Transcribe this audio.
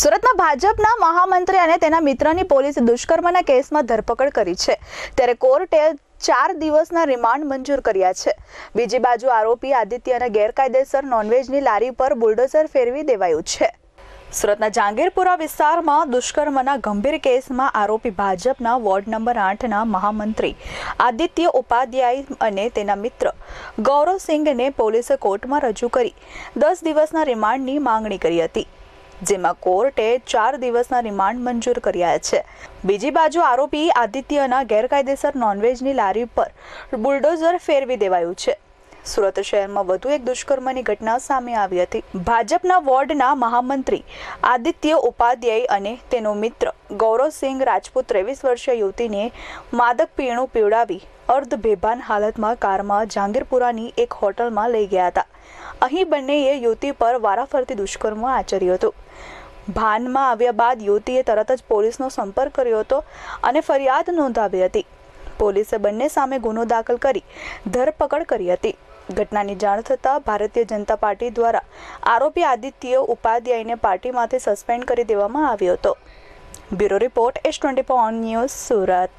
સુરતમાં ભાજપના મહામંત્રી અને તેના મિત્રની પોલીસે દુષ્કર્મના કેસમાં ધરપકડ કરી છે. ત્યારે કોર્ટે ચાર દિવસના રિમાન્ડ મંજૂર કર્યા છે. બીજી બાજુ આરોપી આદિત્યને ગેરકાયદેસર નોનવેજની લારી પર બુલડોઝર ફેરવી દેવાયું છે. સુરતના જાંગીરપુરા વિસ્તારમાં દુષ્કર્મના ગંભીર કેસમાં આરોપી ભાજપના વોર્ડ નંબર આઠના મહામંત્રી આદિત્ય ઉપાધ્યાય અને તેના મિત્ર ગૌરવસિંહને પોલીસે કોર્ટમાં રજૂ કરી દસ દિવસના રિમાન્ડની માંગણી કરી હતી. જેમાં કોર્ટે ચાર દિવસના રિમાન્ડ મંજૂર કર્યા છે. બીજી બાજુ આરોપી આદિત્યના ગેરકાયદેસર નોનવેજની લારી પર બુલડોઝર ફેરવી દેવાયું છે. સુરત શહેરમાં વધુ એક દુષ્કર્મની ઘટના સામે આવી હતી. ભાજપના વોર્ડના મહામંત્રી આદિત્ય ઉપાધ્યાય અને તેનો મિત્ર ગૌરવસિંહ રાજપૂત ત્રેવીસ વર્ષીય યુવતીને માદક પીણું પીવડાવી અર્ધ બેભાન હાલતમાં કારમાં જાંગીરપુરાની એક હોટલમાં લઈ ગયા હતા. અહીં બંનેએ યુવતી પર વારાફરતી દુષ્કર્મ આચર્યું હતું. ભાનમાં આવ્યા બાદ યુવતીએ તરત જ પોલીસનો સંપર્ક કર્યો હતો અને ફરિયાદ નોંધાવી હતી. પોલીસે બંને સામે ગુનો દાખલ કરી ધરપકડ કરી હતી. ઘટનાની જાણ થતાં ભારતીય જનતા પાર્ટી દ્વારા આરોપી આદિત્ય ઉપાધ્યાયને પાર્ટીમાંથી સસ્પેન્ડ કરી દેવામાં આવ્યો હતો. Bureau report S twenty four news Surat.